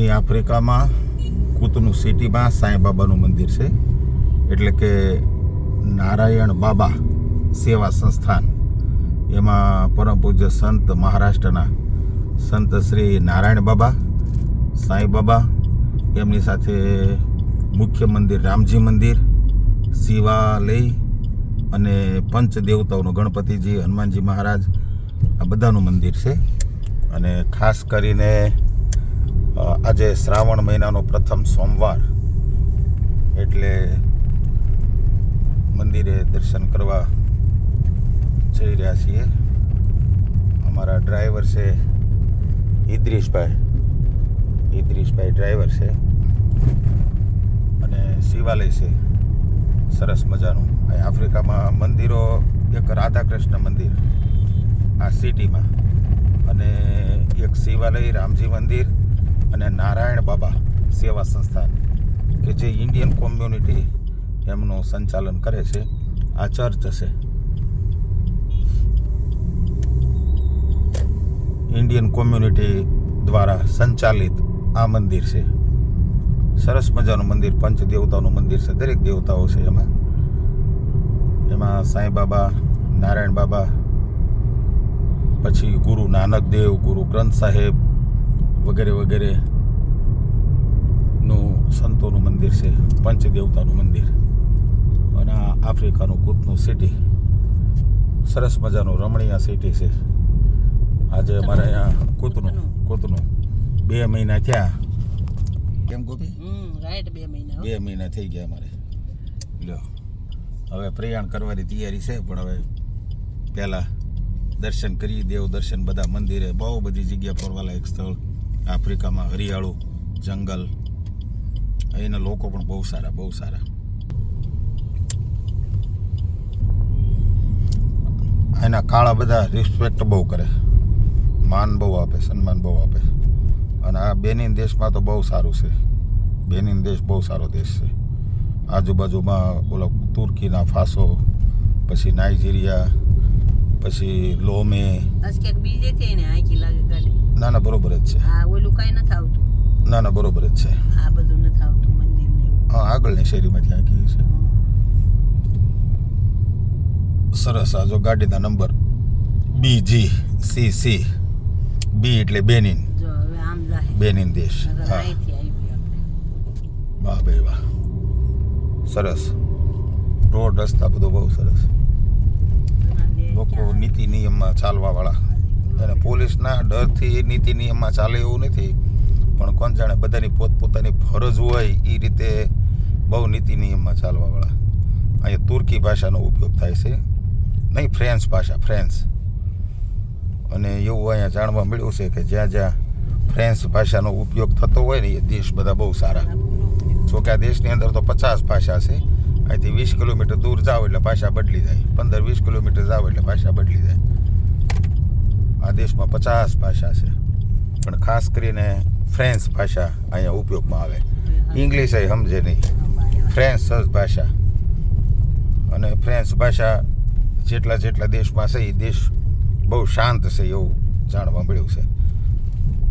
અહીં આફ્રિકામાં કૂતનું સિટીમાં સાંઈબાબાનું મંદિર છે. એટલે કે નારાયણ બાબા સેવા સંસ્થાન. એમાં પરમ પૂજ્ય સંત મહારાષ્ટ્રના સંત શ્રી નારાયણ બાબા, સાંઈ બાબા એમની સાથે મુખ્ય મંદિર રામજી મંદિર, શિવાલય અને પંચ દેવતાઓનું ગણપતિજી, હનુમાનજી મહારાજ આ બધાનું મંદિર છે. અને ખાસ કરીને આજે શ્રાવણ મહિનાનો પ્રથમ સોમવાર. એટલે મંદિરે દર્શન કરવા જઈ રહ્યા છીએ. અમારા ડ્રાઈવર છે ઇદ્રીશભાઈ ઇદ્રીશભાઈ ડ્રાઈવર છે. અને શિવાલય છે. સરસ મજાનું. આફ્રિકામાં મંદિરો, એક રાધાકૃષ્ણ મંદિર આ સિટીમાં. અને એક શિવાલય, રામજી મંદિર અને નારાયણ બાબા સેવા સંસ્થાન, કે જે ઇન્ડિયન કોમ્યુનિટી એમનું સંચાલન કરે છે, આ ચર્ચ છે. ઇન્ડિયન કોમ્યુનિટી દ્વારા સંચાલિત આ મંદિર છે. સરસ મજાનું મંદિર પંચ દેવતાઓનું મંદિર છે, દરેક દેવતાઓ છે એમાં. એમાં સાંઈ બાબા, નારાયણ બાબા, પછી ગુરુ નાનક દેવ, ગુરુ ગ્રંથ સાહેબ વગેરે વગેરે સંતોનું મંદિર છે પંચદેવતાનું મંદિર. અને આ આફ્રિકાનું કૂતનું સિટી સરસ મજાનું રમણીય સિટી છે. આજે અમારે અહીંયા કૂતનું કૂતનું બે મહિના થયા. કેમ ગોપી? બે મહિના થઈ ગયા અમારે. લ્યો. હવે પ્રયાણ કરવાની તૈયારી છે પણ હવે પહેલાં દર્શન કરી દેવ દર્શન બધા મંદિરે. બહુ બધી જગ્યા ફરવાલાયક સ્થળ. આફ્રિકામાં હરિયાળું જંગલ અહીંના લોકો પણ બહુ સારા બહુ સારા. એના કાળા બધા રિસ્પેક્ટ બહુ કરે. માન બહુ આપે સન્માન બહુ આપે. અને આ બેનિન દેશમાં તો બહુ સારું છે. બેનિન દેશ બહુ સારો દેશ છે. આજુબાજુમાં ઓલો તુર્કીના ફાસો પછી નાઇજીરિયા પછી લોમે. ને ના બરોબર જ છે. ના ના બરોબર જ છે. આ બધું નથી આવતું મંદિર ને એવું હા આગળની શેરીમાંથી આખી છે. સરસ આ જો ગાડીના number. B J C C B એટલે બેનિન. બેનિન દેશ. હા. વાહ ભાઈ વાહ. સરસ. રોડ રસ્તા બધું બહુ સરસ. લોકો નીતિ નિયમમાં ચાલવા વાળા અને પોલીસના ડરથી નીતિ નિયમમાં ચાલે એવું નથી. પણ કોણ જાણે બધાની પોતપોતાની ફરજ હોય એ રીતે બહુ નીતિ નિયમમાં ચાલવાવાળા. અહીંયા તુર્કી ભાષાનો ઉપયોગ થાય છે. નહીં, ફ્રેન્ચ ભાષા, ફ્રેન્ચ. અને એવું અહીંયા જાણવા મળ્યું છે કે જ્યાં જ્યાં ફ્રેન્ચ ભાષાનો ઉપયોગ થતો હોય ને એ દેશ બધા બહુ સારા. જો કે આ દેશની અંદર તો પચાસ ભાષા છે. અહીંથી વીસ કિલોમીટર દૂર જાઓ એટલે ભાષા બદલી જાય. પંદર, વીસ કિલોમીટર જાઓ એટલે ભાષા બદલી જાય. આ દેશમાં પચાસ ભાષા છે. પણ ખાસ કરીને ફ્રેન્ચ ભાષા અહીંયા ઉપયોગમાં આવે. ઇંગ્લિશ એ સમજે નહીં. ફ્રેન્ચ ભાષા. અને ફ્રેન્ચ ભાષા જેટલા જેટલા દેશમાં છે એ દેશ બહુ શાંત છે એવું જાણવા મળ્યું છે.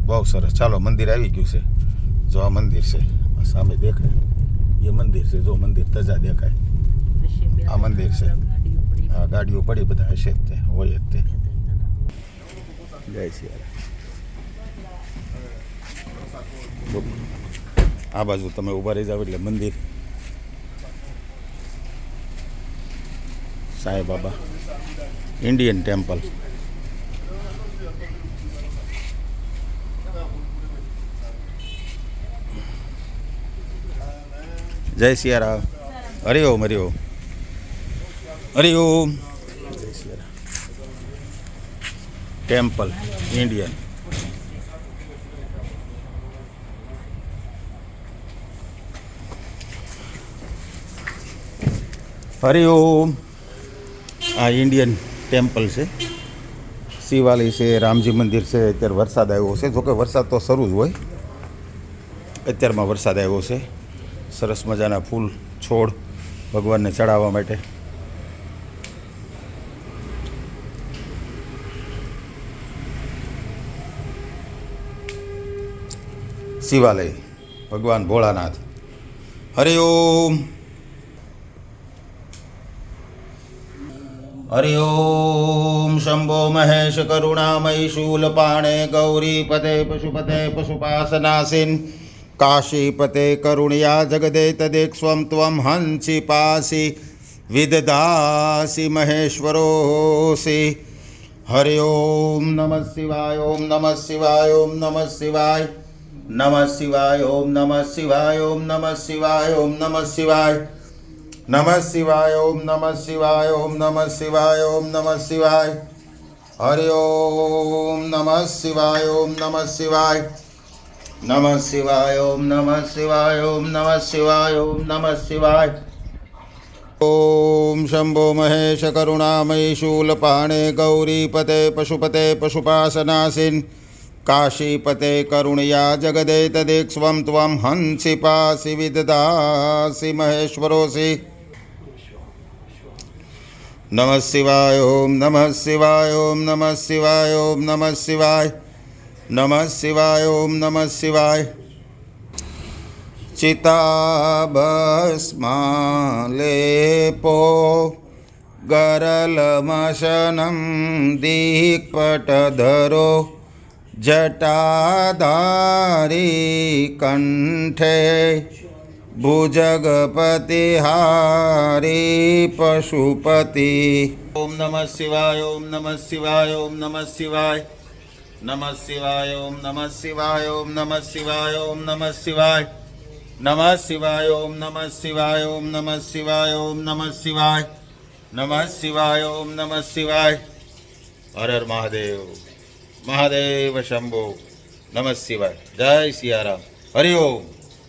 બહુ સરસ. ચાલો, મંદિર આવી ગયું છે. જો આ મંદિર છે, આ સામે દેખાય. એ મંદિર છે, જો મંદિર તજા દેખાય. આ મંદિર છે. આ ગાડીઓ પડી બધા હશે જ તે, હોય જ તે. જય સિયારા આ બાજુ તમે ઊભા રહી જાવ એટલે મંદિર સાંઈ બાબા ઇન્ડિયન ટેમ્પલ જય સિયારામ હરિઓમ હરિઓમ હરિઓમ જય સિયારામ ટેમ્પલ ઇન્ડિયન હરિઓમ આ ઇન્ડિયન ટેમ્પલ છે. શિવાલય છે, રામજી મંદિર છે, અત્યારે વરસાદ આવ્યો છે. જોકે વરસાદ તો શરૂ જ હોય. અત્યારમાં વરસાદ આવ્યો છે. સરસ મજાના ફૂલ છોડ ભગવાનને ચડાવવા માટે. શિવાલય, ભગવાન ભોળાનાથ. હરિ ઓમ. હરિ ઓમ શંભો મહેશ કરુણામય શૂલપાણે ગૌરીપતે પશુપતે પશુપાસનાસીન કાશીપતે કરુણ્યા જગદે તદેક્ષ્વં ત્વં હંસી પાસી વિદદાસી મહેશ્વરોસી હરિ ઓમ નમઃ શિવાય ઓમ નમઃ શિવાય ઓમ નમઃ શિવાય નમઃ શિવાય ઓમ નમઃ શિવાય ઓમ નમઃ શિવાય ઓમ નમઃ શિવાય નમઃ શિવાય, ઓમ નમઃ શિવાય, ઓમ નમઃ શિવાય, ઓમ નમઃ શિવાય. હરિ ઓમ નમઃ શિવાય, ઓમ નમઃ શિવાય. નમઃ શિવાય, ઓમ નમઃ શિવાય, ઓમ નમઃ શિવાય, ઓમ નમઃ શિવાય. ઓમ શંભો મહેશ કરુણામય શૂલપાણે ગૌરીપતે પશુપતે પશુપાસનાસીન. કાશીપતે કરુણયા જગદે ત્વં હંસી પાસી વિદદાસી મહેશ્વરોસી. નમઃ શિવાય, ઓમ નમઃ શિવાય, ઓમ નમઃ શિવાય, ઓમ નમઃ શિવાય. નમઃ શિવાય, ઓમ નમઃ શિવાય. ચિતાભસ્માલેપો ગરલમશનમ દીપટધરો જટાધારી કંઠે ભુજગપતિહારી પશુપતિ ઓમ નમઃ શિવાય ઓમ નમઃ શિવાય ઓમ નમઃ શિવાય નમઃ શિવાય ઓમ નમઃ શિવાય ઓમ નમઃ શિવાય ઓમ નમઃ શિવાય નમઃ શિવાય ઓમ નમઃ શિવાય ઓમ નમઃ શિવાય ઓમ નમઃ શિવાય નમઃ શિવાય ઓમ નમઃ શિવાય હર હર મહાદેવ મહાદેવ શંભો નમઃ શિવાય જય સિયારામ હરિ ઓમ